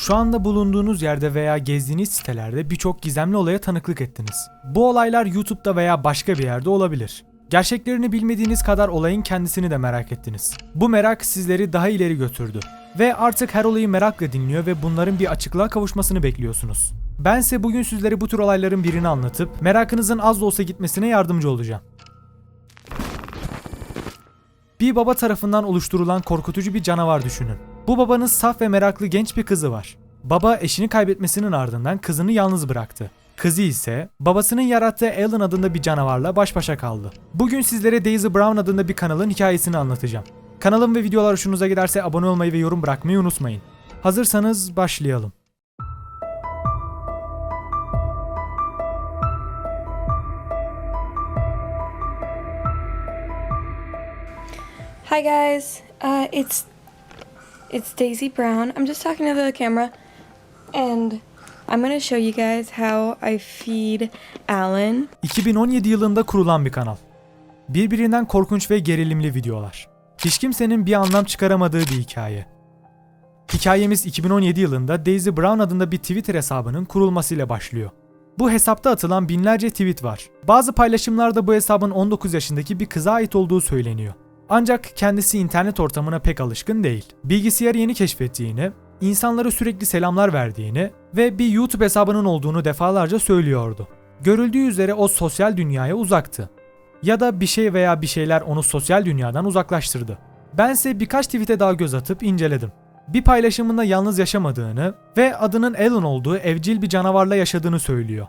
Şu anda bulunduğunuz yerde veya gezdiğiniz sitelerde birçok gizemli olaya tanıklık ettiniz. Bu olaylar YouTube'da veya başka bir yerde olabilir. Gerçeklerini bilmediğiniz kadar olayın kendisini de merak ettiniz. Bu merak sizleri daha ileri götürdü. Ve artık her olayı merakla dinliyor ve bunların bir açıklığa kavuşmasını bekliyorsunuz. Bense bugün sizlere bu tür olayların birini anlatıp merakınızın az da olsa gitmesine yardımcı olacağım. Bir baba tarafından oluşturulan korkutucu bir canavar düşünün. Bu babanın saf ve meraklı genç bir kızı var. Baba eşini kaybetmesinin ardından kızını yalnız bıraktı. Kızı ise babasının yarattığı Alan adında bir canavarla baş başa kaldı. Bugün sizlere Daisy Brown adında bir kanalın hikayesini anlatacağım. Kanalım ve videolar hoşunuza giderse abone olmayı ve yorum bırakmayı unutmayın. Hazırsanız başlayalım. Hi guys, uh, it's it's Daisy Brown. I'm just talking to the camera, and I'm gonna show you guys how I feed Alan. 2017 yılında kurulan bir kanal. Birbirinden korkunç ve gerilimli videolar. Hiç kimsenin bir anlam çıkaramadığı bir hikaye. Hikayemiz 2017 yılında Daisy Brown adında bir Twitter hesabının kurulmasıyla başlıyor. Bu hesapta atılan binlerce tweet var. Bazı paylaşımlarda bu hesabın 19 yaşındaki bir kıza ait olduğu söyleniyor. Ancak kendisi internet ortamına pek alışkın değil. Bilgisayarı yeni keşfettiğini, insanlara sürekli selamlar verdiğini ve bir YouTube hesabının olduğunu defalarca söylüyordu. Görüldüğü üzere o sosyal dünyaya uzaktı. Ya da bir şey veya bir şeyler onu sosyal dünyadan uzaklaştırdı. Bense birkaç tweet'e daha göz atıp inceledim. Bir paylaşımında yalnız yaşamadığını ve adının Alan olduğu evcil bir canavarla yaşadığını söylüyor.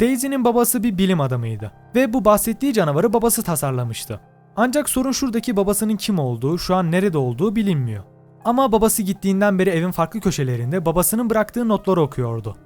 Daisy'nin babası bir bilim adamıydı ve bu bahsettiği canavarı babası tasarlamıştı. Ancak sorun şuradaki babasının kim olduğu, şu an nerede olduğu bilinmiyor. Ama babası gittiğinden beri evin farklı köşelerinde babasının bıraktığı notları okuyordu.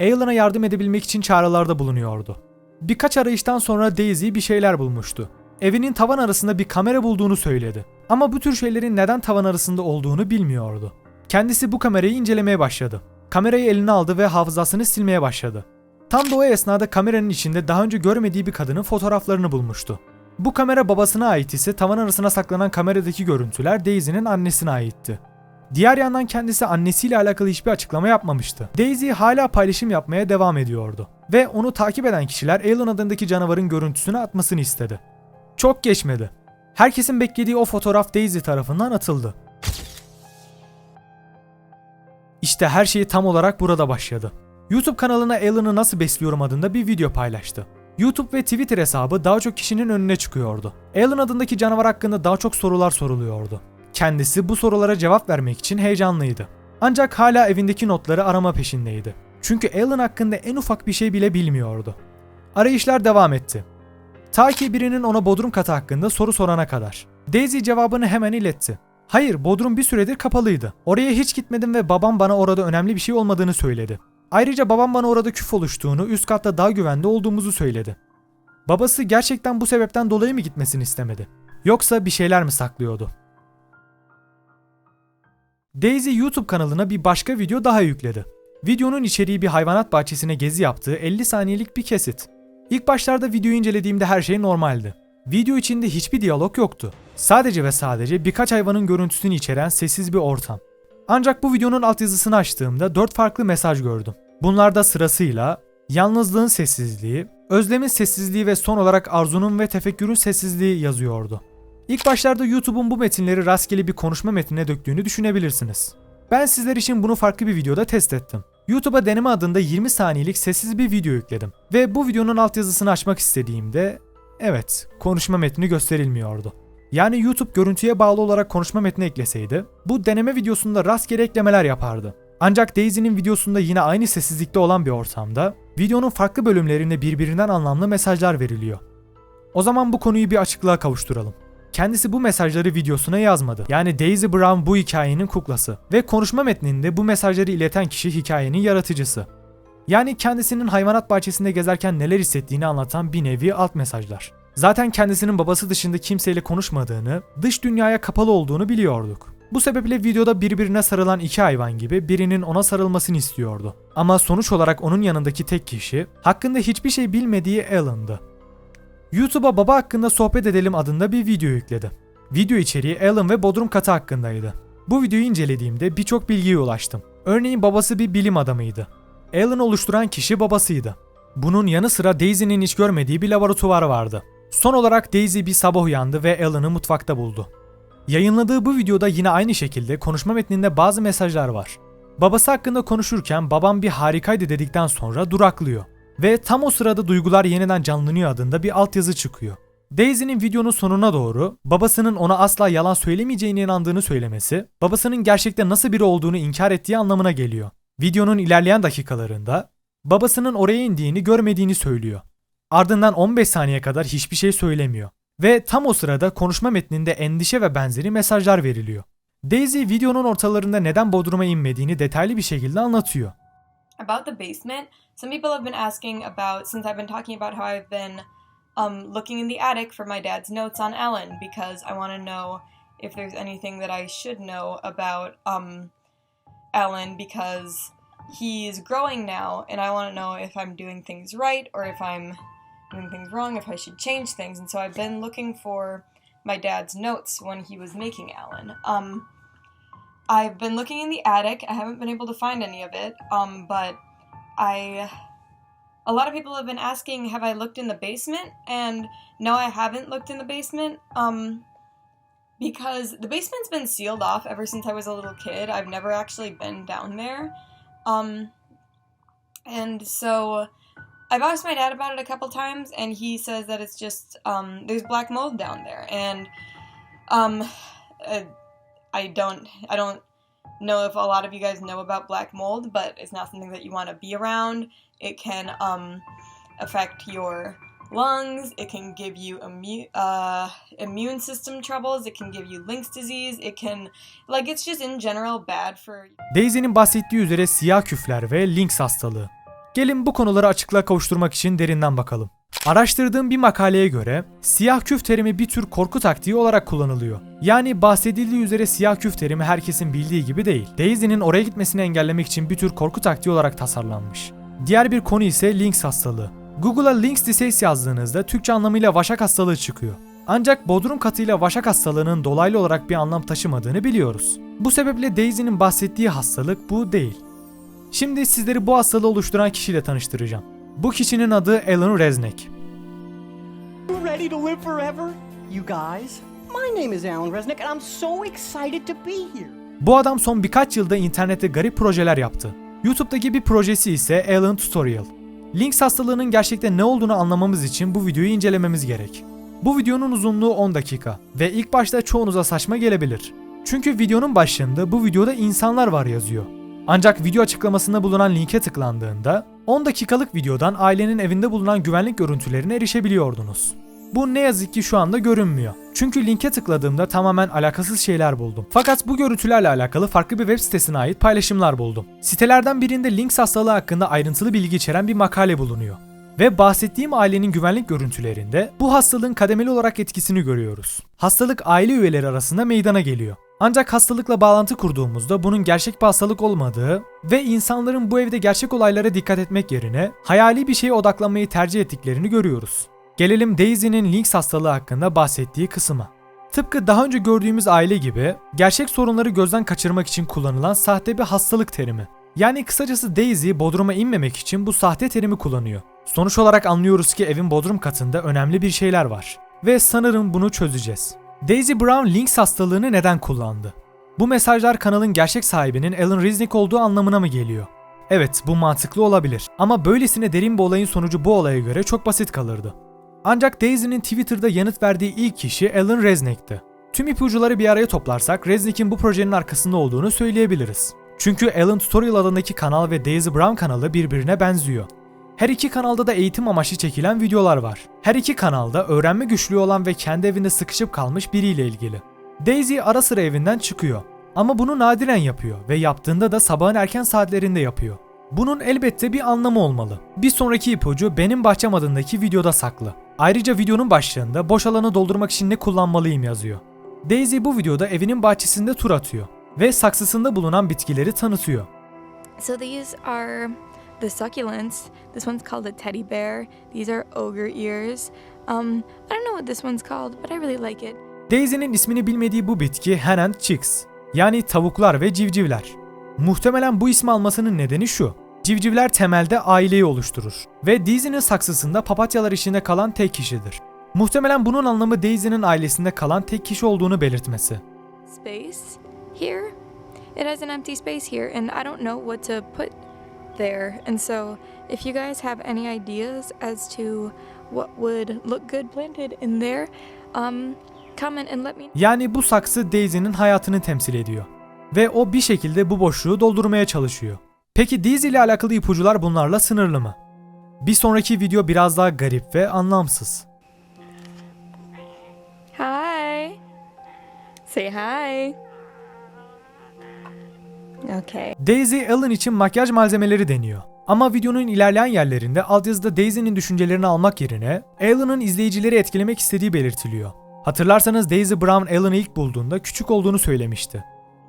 Alan'a yardım edebilmek için çağrılarda bulunuyordu. Birkaç arayıştan sonra Daisy bir şeyler bulmuştu. Evinin tavan arasında bir kamera bulduğunu söyledi. Ama bu tür şeylerin neden tavan arasında olduğunu bilmiyordu. Kendisi bu kamerayı incelemeye başladı. Kamerayı eline aldı ve hafızasını silmeye başladı. Tam da o esnada kameranın içinde daha önce görmediği bir kadının fotoğraflarını bulmuştu. Bu kamera babasına ait ise tavan arasına saklanan kameradaki görüntüler Daisy'nin annesine aitti. Diğer yandan kendisi annesiyle alakalı hiçbir açıklama yapmamıştı. Daisy hala paylaşım yapmaya devam ediyordu. Ve onu takip eden kişiler Alan adındaki canavarın görüntüsünü atmasını istedi. Çok geçmedi. Herkesin beklediği o fotoğraf Daisy tarafından atıldı. İşte her şey tam olarak burada başladı. YouTube kanalına Alan'ı nasıl besliyorum adında bir video paylaştı. YouTube ve Twitter hesabı daha çok kişinin önüne çıkıyordu. Alan adındaki canavar hakkında daha çok sorular soruluyordu. Kendisi bu sorulara cevap vermek için heyecanlıydı. Ancak hala evindeki notları arama peşindeydi. Çünkü Alan hakkında en ufak bir şey bile bilmiyordu. Arayışlar devam etti. Ta ki birinin ona bodrum katı hakkında soru sorana kadar. Daisy cevabını hemen iletti. Hayır, bodrum bir süredir kapalıydı. Oraya hiç gitmedim ve babam bana orada önemli bir şey olmadığını söyledi. Ayrıca babam bana orada küf oluştuğunu, üst katta daha güvende olduğumuzu söyledi. Babası gerçekten bu sebepten dolayı mı gitmesini istemedi? Yoksa bir şeyler mi saklıyordu? Daisy YouTube kanalına bir başka video daha yükledi. Videonun içeriği bir hayvanat bahçesine gezi yaptığı 50 saniyelik bir kesit. İlk başlarda videoyu incelediğimde her şey normaldi. Video içinde hiçbir diyalog yoktu. Sadece ve sadece birkaç hayvanın görüntüsünü içeren sessiz bir ortam. Ancak bu videonun altyazısını açtığımda 4 farklı mesaj gördüm. Bunlarda sırasıyla yalnızlığın sessizliği, özlemin sessizliği ve son olarak arzunun ve tefekkürün sessizliği yazıyordu. İlk başlarda YouTube'un bu metinleri rastgele bir konuşma metnine döktüğünü düşünebilirsiniz. Ben sizler için bunu farklı bir videoda test ettim. YouTube'a deneme adında 20 saniyelik sessiz bir video yükledim. Ve bu videonun altyazısını açmak istediğimde evet konuşma metni gösterilmiyordu. Yani YouTube görüntüye bağlı olarak konuşma metni ekleseydi bu deneme videosunda rastgele eklemeler yapardı. Ancak Daisy'nin videosunda yine aynı sessizlikte olan bir ortamda videonun farklı bölümlerinde birbirinden anlamlı mesajlar veriliyor. O zaman bu konuyu bir açıklığa kavuşturalım. Kendisi bu mesajları videosuna yazmadı. Yani Daisy Brown bu hikayenin kuklası ve konuşma metninde bu mesajları ileten kişi hikayenin yaratıcısı. Yani kendisinin hayvanat bahçesinde gezerken neler hissettiğini anlatan bir nevi alt mesajlar. Zaten kendisinin babası dışında kimseyle konuşmadığını, dış dünyaya kapalı olduğunu biliyorduk. Bu sebeple videoda birbirine sarılan iki hayvan gibi birinin ona sarılmasını istiyordu. Ama sonuç olarak onun yanındaki tek kişi hakkında hiçbir şey bilmediği Alan'dı. YouTube'a baba hakkında sohbet edelim adında bir video yükledi. Video içeriği Alan ve Bodrum katı hakkındaydı. Bu videoyu incelediğimde birçok bilgiye ulaştım. Örneğin babası bir bilim adamıydı. Alan'ı oluşturan kişi babasıydı. Bunun yanı sıra Daisy'nin hiç görmediği bir laboratuvar vardı. Son olarak Daisy bir sabah uyandı ve Alan'ı mutfakta buldu. Yayınladığı bu videoda yine aynı şekilde konuşma metninde bazı mesajlar var. Babası hakkında konuşurken babam bir harikaydı dedikten sonra duraklıyor. Ve tam o sırada duygular yeniden canlanıyor adında bir altyazı çıkıyor. Daisy'nin videonun sonuna doğru babasının ona asla yalan söylemeyeceğine inandığını söylemesi, babasının gerçekten nasıl biri olduğunu inkar ettiği anlamına geliyor. Videonun ilerleyen dakikalarında babasının oraya indiğini görmediğini söylüyor. Ardından 15 saniye kadar hiçbir şey söylemiyor. Ve tam o sırada konuşma metninde endişe ve benzeri mesajlar veriliyor. Daisy videonun ortalarında neden Bodrum'a inmediğini detaylı bir şekilde anlatıyor. about the basement some people have been asking about since i've been talking about how i've been um, looking in the attic for my dad's notes on ellen because i want to know if there's anything that i should know about um, ellen because he's growing now and i want to know if i'm doing things right or if i'm doing things wrong if i should change things and so i've been looking for my dad's notes when he was making Alan. um, I've been looking in the attic. I haven't been able to find any of it. Um, but I a lot of people have been asking, have I looked in the basement? And no, I haven't looked in the basement. Um because the basement's been sealed off ever since I was a little kid. I've never actually been down there. Um and so I've asked my dad about it a couple times and he says that it's just um there's black mold down there and um uh, I don't I don't know if a lot of you guys know about black mold, but it's not something that you want to be around. It can um, affect your lungs. It can give you immune uh, immune system troubles. It can give you Link's disease. It can like it's just in general bad for Daisy'nin bahsettiği üzere siyah küfler ve Lynx hastalığı. Gelin bu konuları açıklığa kavuşturmak için derinden bakalım. Araştırdığım bir makaleye göre siyah küf terimi bir tür korku taktiği olarak kullanılıyor. Yani bahsedildiği üzere siyah küf terimi herkesin bildiği gibi değil. Daisy'nin oraya gitmesini engellemek için bir tür korku taktiği olarak tasarlanmış. Diğer bir konu ise Lynx hastalığı. Google'a Lynx disease yazdığınızda Türkçe anlamıyla vaşak hastalığı çıkıyor. Ancak bodrum katıyla vaşak hastalığının dolaylı olarak bir anlam taşımadığını biliyoruz. Bu sebeple Daisy'nin bahsettiği hastalık bu değil. Şimdi sizleri bu hastalığı oluşturan kişiyle tanıştıracağım. Bu kişinin adı Alan Resnick. Ready to live forever? You guys? My name is Alan Resnick and I'm so excited to be here. Bu adam son birkaç yılda internette garip projeler yaptı. YouTube'daki bir projesi ise Alan Tutorial. Lynx hastalığının gerçekten ne olduğunu anlamamız için bu videoyu incelememiz gerek. Bu videonun uzunluğu 10 dakika ve ilk başta çoğunuza saçma gelebilir. Çünkü videonun başlığında bu videoda insanlar var yazıyor. Ancak video açıklamasında bulunan linke tıklandığında 10 dakikalık videodan ailenin evinde bulunan güvenlik görüntülerine erişebiliyordunuz. Bu ne yazık ki şu anda görünmüyor. Çünkü linke tıkladığımda tamamen alakasız şeyler buldum. Fakat bu görüntülerle alakalı farklı bir web sitesine ait paylaşımlar buldum. Sitelerden birinde Lynx hastalığı hakkında ayrıntılı bilgi içeren bir makale bulunuyor. Ve bahsettiğim ailenin güvenlik görüntülerinde bu hastalığın kademeli olarak etkisini görüyoruz. Hastalık aile üyeleri arasında meydana geliyor. Ancak hastalıkla bağlantı kurduğumuzda bunun gerçek bir hastalık olmadığı ve insanların bu evde gerçek olaylara dikkat etmek yerine hayali bir şeye odaklanmayı tercih ettiklerini görüyoruz. Gelelim Daisy'nin Lynx hastalığı hakkında bahsettiği kısma. Tıpkı daha önce gördüğümüz aile gibi gerçek sorunları gözden kaçırmak için kullanılan sahte bir hastalık terimi. Yani kısacası Daisy bodruma inmemek için bu sahte terimi kullanıyor. Sonuç olarak anlıyoruz ki evin bodrum katında önemli bir şeyler var. Ve sanırım bunu çözeceğiz. Daisy Brown Lynx hastalığını neden kullandı? Bu mesajlar kanalın gerçek sahibinin Alan Resnick olduğu anlamına mı geliyor? Evet bu mantıklı olabilir ama böylesine derin bir olayın sonucu bu olaya göre çok basit kalırdı. Ancak Daisy'nin Twitter'da yanıt verdiği ilk kişi Alan Resnick'ti. Tüm ipucuları bir araya toplarsak Resnick'in bu projenin arkasında olduğunu söyleyebiliriz. Çünkü Alan Tutorial adındaki kanal ve Daisy Brown kanalı birbirine benziyor. Her iki kanalda da eğitim amaçlı çekilen videolar var. Her iki kanalda öğrenme güçlüğü olan ve kendi evinde sıkışıp kalmış biriyle ilgili. Daisy ara sıra evinden çıkıyor. Ama bunu nadiren yapıyor ve yaptığında da sabahın erken saatlerinde yapıyor. Bunun elbette bir anlamı olmalı. Bir sonraki ipucu benim bahçem adındaki videoda saklı. Ayrıca videonun başlığında boş alanı doldurmak için ne kullanmalıyım yazıyor. Daisy bu videoda evinin bahçesinde tur atıyor ve saksısında bulunan bitkileri tanıtıyor. So these are the succulents. This one's called a teddy bear. These are ogre ears. Um, I don't know what this one's called, but I really like it. Daisy'nin ismini bilmediği bu bitki hen and chicks yani tavuklar ve civcivler. Muhtemelen bu ismi almasının nedeni şu. Civcivler temelde aileyi oluşturur ve Daisy'nin saksısında papatyalar içinde kalan tek kişidir. Muhtemelen bunun anlamı Daisy'nin ailesinde kalan tek kişi olduğunu belirtmesi. space here. It has an empty space here, and I don't know what to put there. And so, if you guys have any ideas as to what would look good planted in there, um, comment and let me Yani bu saksı Daisy'nin hayatını temsil ediyor. Ve o bir şekilde bu boşluğu doldurmaya çalışıyor. Peki Daisy ile alakalı ipucular bunlarla sınırlı mı? Bir sonraki video biraz daha garip ve anlamsız. Hi. Say hi. Okay. Daisy Alan için makyaj malzemeleri deniyor. Ama videonun ilerleyen yerlerinde altyazıda Daisy'nin düşüncelerini almak yerine Alan'ın izleyicileri etkilemek istediği belirtiliyor. Hatırlarsanız Daisy Brown Alan'ı ilk bulduğunda küçük olduğunu söylemişti.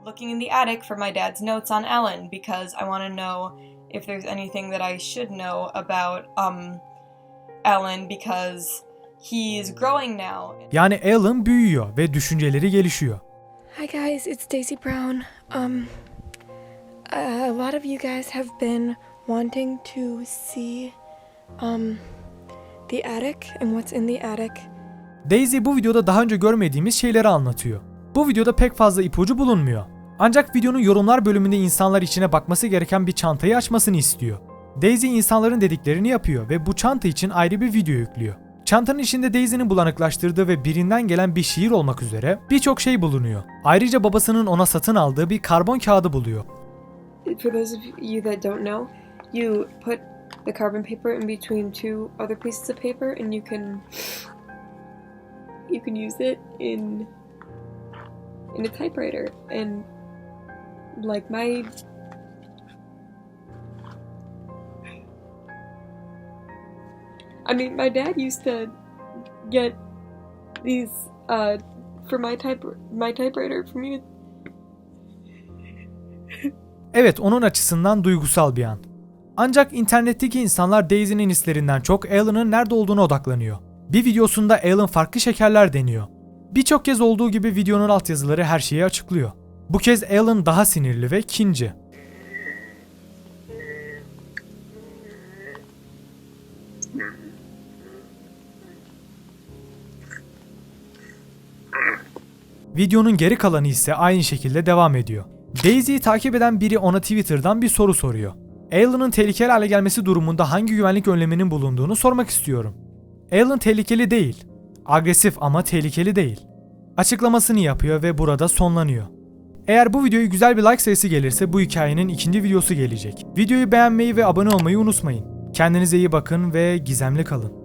looking in the attic for my dad's notes on Ellen because I want to know if there's anything that I should know about um Ellen because he's growing now. Yani Alan büyüyor ve düşünceleri gelişiyor. Hi guys, it's Daisy Brown. Um, a lot of you guys have been wanting to see, um, the attic and what's in the attic. Daisy bu videoda daha önce görmediğimiz şeyleri anlatıyor. Bu videoda pek fazla ipucu bulunmuyor. Ancak videonun yorumlar bölümünde insanlar içine bakması gereken bir çantayı açmasını istiyor. Daisy insanların dediklerini yapıyor ve bu çanta için ayrı bir video yüklüyor. Çantanın içinde Daisy'nin bulanıklaştırdığı ve birinden gelen bir şiir olmak üzere birçok şey bulunuyor. Ayrıca babasının ona satın aldığı bir karbon kağıdı buluyor. For those of you that don't know, you put the carbon paper in between two other pieces of paper and you can you can use it in in a typewriter. And like my I mean my dad used to get these uh for my type my typewriter from you Evet onun açısından duygusal bir an. Ancak internetteki insanlar Daisy'nin hislerinden çok Alan'ın nerede olduğuna odaklanıyor. Bir videosunda Alan farklı şekerler deniyor. Birçok kez olduğu gibi videonun altyazıları her şeyi açıklıyor. Bu kez Alan daha sinirli ve kinci. Videonun geri kalanı ise aynı şekilde devam ediyor. Daisy'yi takip eden biri ona Twitter'dan bir soru soruyor. Alan'ın tehlikeli hale gelmesi durumunda hangi güvenlik önleminin bulunduğunu sormak istiyorum. Alan tehlikeli değil. Agresif ama tehlikeli değil. Açıklamasını yapıyor ve burada sonlanıyor. Eğer bu videoyu güzel bir like sayısı gelirse bu hikayenin ikinci videosu gelecek. Videoyu beğenmeyi ve abone olmayı unutmayın. Kendinize iyi bakın ve gizemli kalın.